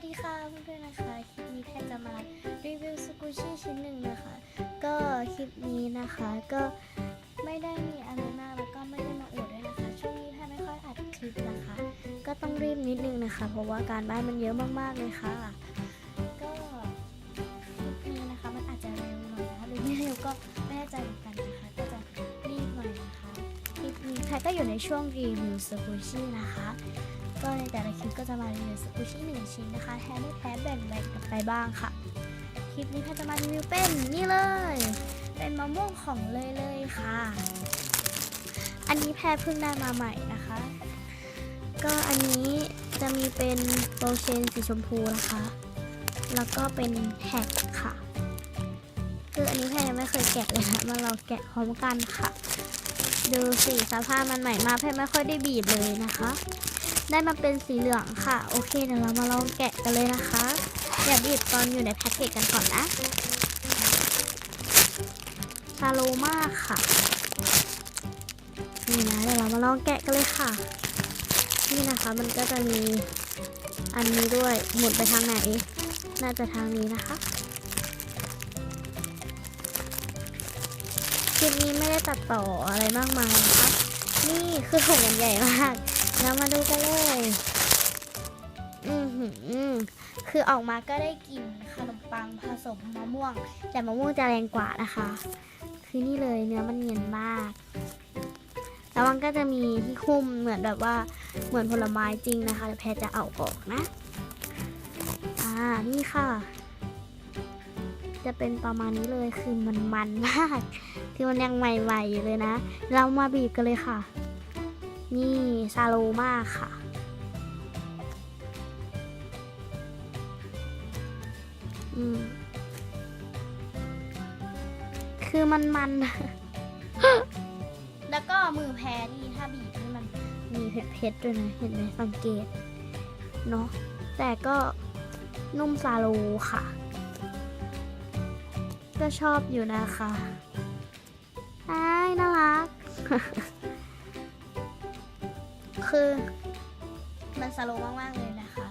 วัสดีค่ะเพื่อนๆนะคะคลิปนี้แพนจะมารีวิวสกูชี่ชิ้นหนึ่งนะคะ ก็คลิปนี้นะคะก็ไม่ได้มีอะไรมากแล้วก็ไม่ได้มาอวดด้วยนะคะ ช่วงนี้แพนไม่ค่อยอัดคลิปนะคะ ก็ต้องรีบนิดนึงนะคะ เพราะว่าการบ้านมันเยอะมากๆเลยค่ะ ก็คลิปนี้นะคะมันอาจจะเร็วหน่อยนะคะหรือไม่เร็วก็ไม่แน่ใจเหมือนกันนะคะ ก็จะรีบหน่อยนะคะคลิปนี้แพนก็อยู่ในช่วงรีวิวสกูชี่นะคะ ก็ในแต่ละคลิปก็จะมารีวิวสกูชี่หนึ่งชิ้นนะคะแทนไม่แพ้แบ่งแบ่งกันไปบ้างค่ะ คลิปนี้แพทย์จะมารีวิวเป็นนี่เลย เป็นมะม่วงของเลยเลยค่ะ อันนี้แพรเพิ่งได้มาใหม่นะคะ ก็อันนี้จะมีเป็นโบเชนสีชมพูนะคะ แล้วก็เป็นแท็กค่ะ คืออันนี้แพรยังไม่เคยแกะเลยนะมาเราแกะพร้อมกันค่ะ ดูสิสภาพมันใหม่มากแพรไม่ค่อยได้บีบเลยนะคะ ได้มาเป็นสีเหลืองค่ะ โอเคเดี๋ยวเรามาลองแกะกันเลยนะคะอย่าบีบตอนอยู่ในแพ็กเกจกันก่อนนะซาโลมาค่ะ นี่นะ เดี๋ยวเรามาลองแกะกันเลยค่ะ นี่นะคะมันก็จะมีอันนี้ด้วยหมุนไปทางไหน น่าจะทางนี้นะคะคลิปนี้ไม่ได้ตัดต่ออะไรมากมายนะคะ นี่คือถุงมันใหญ่มาก เรามาดูกันเลย อือหือคือออกมาก็ได้กลิ่นขนมปังผสมมะม่วง แต่มะม่วงจะแรงกว่านะคะ คือนี่เลยเนื้อมันเนียนมาก แล้วมันก็จะมีที่คุ้มเหมือนแบบว่าเหมือนผลไม้จริงนะคะแต่แพรจะเอาออกนะ อ่า นี่ค่ะ จะเป็นประมาณนี้เลยคือมันมันมาก คือมันยังใหม่ๆอยู่เลยนะ เรามาบีบกันเลยค่ะ นี่ซาโลมากค่ะ อืม คือมันมันแล้วก็มือแพรนี่ถ้าบีบนี่มันมีเผ็ดๆด้วยนะเห็นไหมสังเกต เนาะแต่ก็นุ่มซาโลค่ะ ก็ชอบอยู่นะคะอ้ายน่ารัก คือ มันสโลว์มาก ๆ เลยนะคะ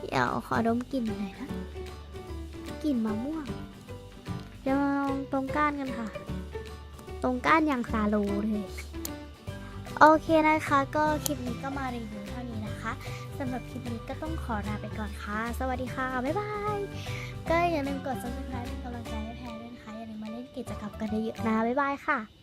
เดี๋ยวขอดมกลิ่นหน่อยนะกลิ่นมะม่วง เดี๋ยวมาลองตรงก้านกันค่ะ ตรงก้านอย่างซาโลเลย โอเคนะคะ ก็คลิปนี้ก็มารีวิวเท่านี้นะคะสำหรับคลิปนี้ก็ต้องขอลาไปก่อนค่ะ สวัสดีค่ะ บ๊ายบาย ก็อย่าลืมกด subscribe เป็นกำลังใจให้แพรด้วยนะคะอย่าลืมมาเล่นกิจกรรมกันเยอะๆนะ บ๊ายบายค่ะ